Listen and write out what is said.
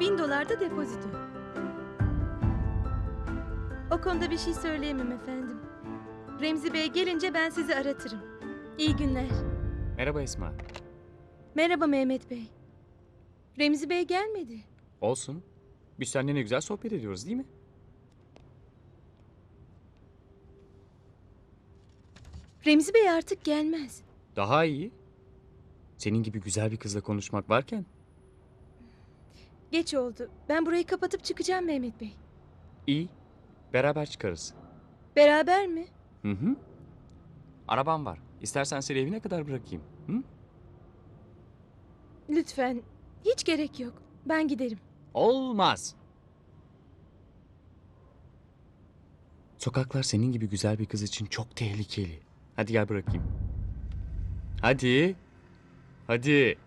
Bin dolar da depozito. O konuda bir şey söyleyemem efendim. Remzi Bey gelince ben sizi aratırım. İyi günler. Merhaba Esma. Merhaba Mehmet Bey. Remzi Bey gelmedi. Olsun. Biz seninle ne güzel sohbet ediyoruz değil mi? Remzi Bey artık gelmez. Daha iyi. Senin gibi güzel bir kızla konuşmak varken. Geç oldu. Ben burayı kapatıp çıkacağım Mehmet Bey. iyi. Beraber çıkarız. Beraber mi? Hı hı. Arabam var. İstersen seni evine kadar bırakayım. Hı? Lütfen. Hiç gerek yok. Ben giderim. Olmaz. Sokaklar senin gibi güzel bir kız için çok tehlikeli. Hadi gel bırakayım. Hadi. Hadi.